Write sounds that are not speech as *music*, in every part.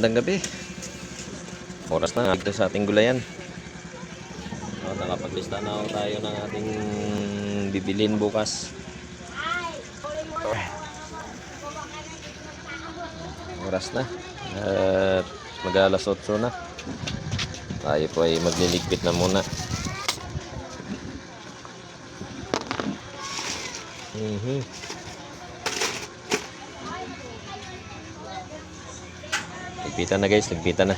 Magandang gabi. Oras na dito sa ating gulayan. O, nakapaglista na ako tayo ng ating bibilin bukas. Oras na. At mag-alas 8 na. Tayo po ay magliligpit na muna. Mhm. Ligpitan na guys, ligpitan na.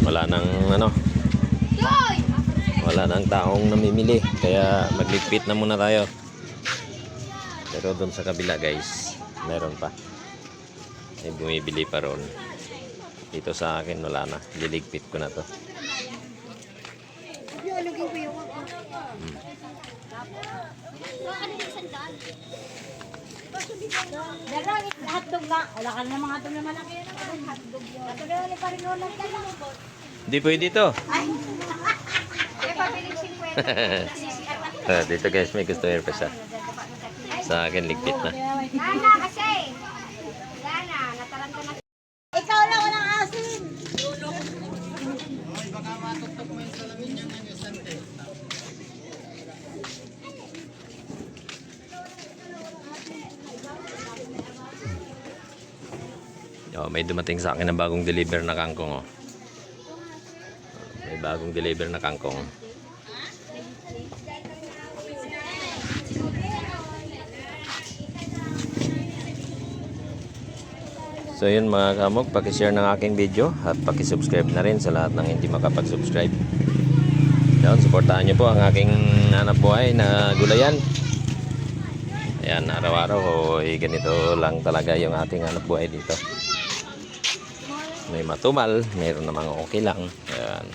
Wala nang ano, wala nang taong namimili kaya magligpit na muna tayo. Pero doon sa kabila guys, meron pa. May bumibili pa ron. Dito sa akin wala na. Liligpit ko na to. Ilalagay ko yung ako. Dalawa, hotdog nga. Wala ka na mga hotdog na malaki. Hotdog yun. Hotdog na wala pa rin ulang dalawa. Hindi pwede 50. *laughs* Ah, dito guys, may customer pa siya. Sa akin, ligpit na. Oh, may dumating sa akin na bagong deliver na kangkong. Oh. May bagong deliver na kangkong. So yun mga kamog, pakishare ng aking video at pakisubscribe na rin sa lahat ng hindi makapag-subscribe. Yan, supportahan nyo po ang aking hanap buhay na gulayan. Ayan, araw-araw ganito lang talaga yung ating hanap buhay dito. May matumal, mayroon namang okay lang. Ayan.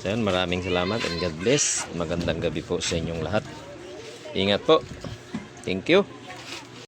So yun, maraming salamat and God bless. Magandang gabi po sa inyong lahat. Ingat po. Thank you.